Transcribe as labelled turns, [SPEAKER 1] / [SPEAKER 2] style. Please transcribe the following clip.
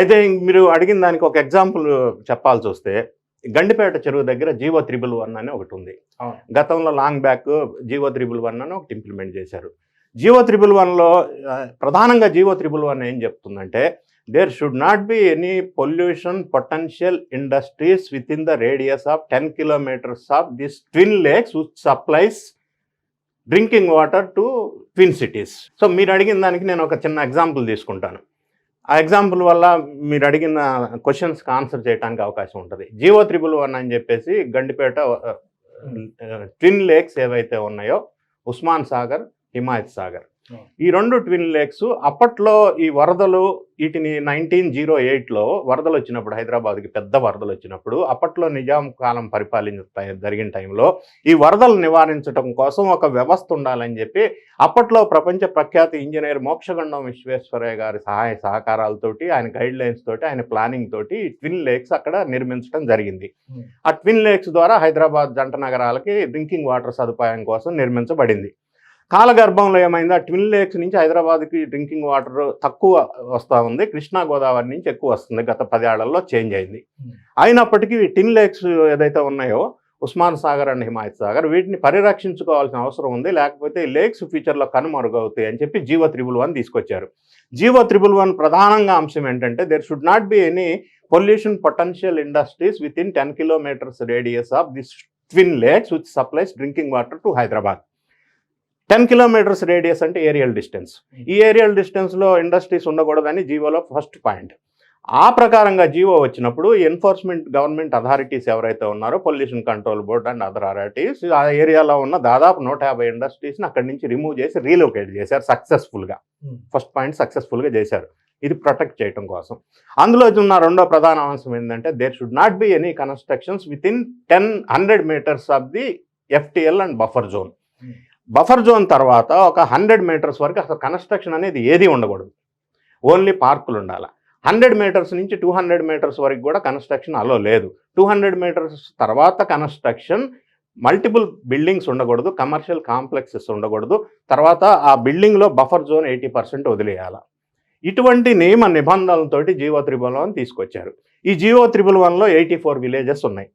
[SPEAKER 1] అయితే మీరు అడిగిన దానికి ఒక ఎగ్జాంపుల్ చెప్పాల్సి వస్తే గండిపేట చెరువు దగ్గర జీవో త్రిబుల్ వన్ అని ఒకటి ఉంది. గతంలో long back GO triple one అని ఒకటి ఇంప్లిమెంట్ చేశారు. జీవో త్రిబుల్ వన్లో ప్రధానంగా జీవో త్రిబుల్ వన్ ఏం చెప్తుందంటే there should not be any pollution potential industries within the radius of ten kilometres of this twin lakes which supplies drinking water to twin cities so మీరు అడిగిన దానికి నేను ఒక చిన్న ఎగ్జాంపుల్ తీసుకుంటాను. ఆ ఎగ్జాంపుల్ వల్ల మీరు అడిగిన క్వశ్చన్స్కి ఆన్సర్ చేయడానికి అవకాశం ఉంటుంది జీవో త్రిబుల్ వన్ అని చెప్పేసి గండిపేట ట్విన్ లేక్స్ ఏవైతే ఉన్నాయో ఉస్మాన్ సాగర్ హిమాయత్ సాగర్. ఈ రెండు ట్విన్ లేక్స్ అప్పట్లో ఈ వరదలు వీటిని నైన్టీన్ జీరో ఎయిట్లో వరదలు వచ్చినప్పుడు హైదరాబాద్కి పెద్ద వరదలు వచ్చినప్పుడు అప్పట్లో నిజాం కాలం పరిపాలించ జరిగిన టైంలో ఈ వరదలు నివారించడం కోసం ఒక వ్యవస్థ ఉండాలని చెప్పి అప్పట్లో ప్రపంచ ప్రఖ్యాతి ఇంజనీర్ మోక్షగండం విశ్వేశ్వరయ్య గారి సహాయ సహకారాలతోటి ఆయన గైడ్ లైన్స్ తోటి ఆయన ప్లానింగ్ తోటి ట్విన్ లేక్స్ అక్కడ నిర్మించడం జరిగింది. ఆ ట్విన్ లేక్స్ ద్వారా హైదరాబాద్ జంట నగరాలకి డ్రింకింగ్ వాటర్ సదుపాయం కోసం నిర్మించబడింది కాలగర్భంలో ఏమైంది? ఆ ట్విన్ లేక్స్ నుంచి హైదరాబాద్కి డ్రింకింగ్ వాటర్ తక్కువ వస్తూ ఉంది. కృష్ణా గోదావరి నుంచి ఎక్కువ వస్తుంది. గత పదేళ్ళలో చేంజ్ అయింది. అయినప్పటికీ ట్విన్ లేక్స్ ఏదైతే ఉన్నాయో ఉస్మాన్ సాగర్ అండ్ హిమాయత్ సాగర్ వీటిని పరిరక్షించుకోవాల్సిన అవసరం ఉంది. లేకపోతే లేక్స్ ఫ్యూచర్లో కనుమరుగవుతాయి అని చెప్పి జీవో త్రిబుల్ వన్ తీసుకొచ్చారు. జీవో త్రిబుల్ వన్ ప్రధానంగా అంశం ఏంటంటే there should not be any pollution potential industries within ten kilometres radius of this twin lakes which supplies drinking water to Hyderabad ten kilometres radius అంటే aerial distance. ఈ aerial డిస్టెన్స్లో industries ఉండకూడదని జీవోలో first point. ఆ ప్రకారంగా GO వచ్చినప్పుడు enforcement government authorities ఎవరైతే ఉన్నారో pollution control board and other authorities ఆ ఏరియాలో ఉన్న దాదాపు నూట యాభై ఇండస్ట్రీస్ని అక్కడి నుంచి రిమూవ్ చేసి రీలొకేట్ చేశారు సక్సెస్ఫుల్గా.
[SPEAKER 2] Hmm.
[SPEAKER 1] ఫస్ట్ పాయింట్ సక్సెస్ఫుల్గా చేశారు. ఇది ప్రొటెక్ట్ చేయడం కోసం. అందులో ఉన్న రెండో ప్రధాన అంశం ఏంటంటే there should not be any constructions within ten hundred metres of the FTL and buffer zone. Buffer zone తర్వాత ఒక హండ్రెడ్ మీటర్స్ వరకు అసలు కన్స్ట్రక్షన్ అనేది ఏది ఉండకూడదు. ఓన్లీ పార్కులు ఉండాలి. హండ్రెడ్ మీటర్స్ నుంచి టూ హండ్రెడ్ మీటర్స్ వరకు కూడా కన్స్ట్రక్షన్ అలో లేదు. టూ హండ్రెడ్ మీటర్స్ తర్వాత కన్స్ట్రక్షన్ మల్టిపుల్ బిల్డింగ్స్ ఉండకూడదు కమర్షియల్ కాంప్లెక్సెస్ ఉండకూడదు. తర్వాత ఆ బిల్డింగ్లో బఫర్ జోన్ ఎయిటీ పర్సెంట్ వదిలేయాలి. ఇటువంటి నియమ నిబంధనలతోటి జీవో త్రిబుల్ వన్ తీసుకొచ్చారు. ఈ జీవో త్రిబుల్ వన్లో ఎయిటీ ఫోర్ విలేజెస్ ఉన్నాయి.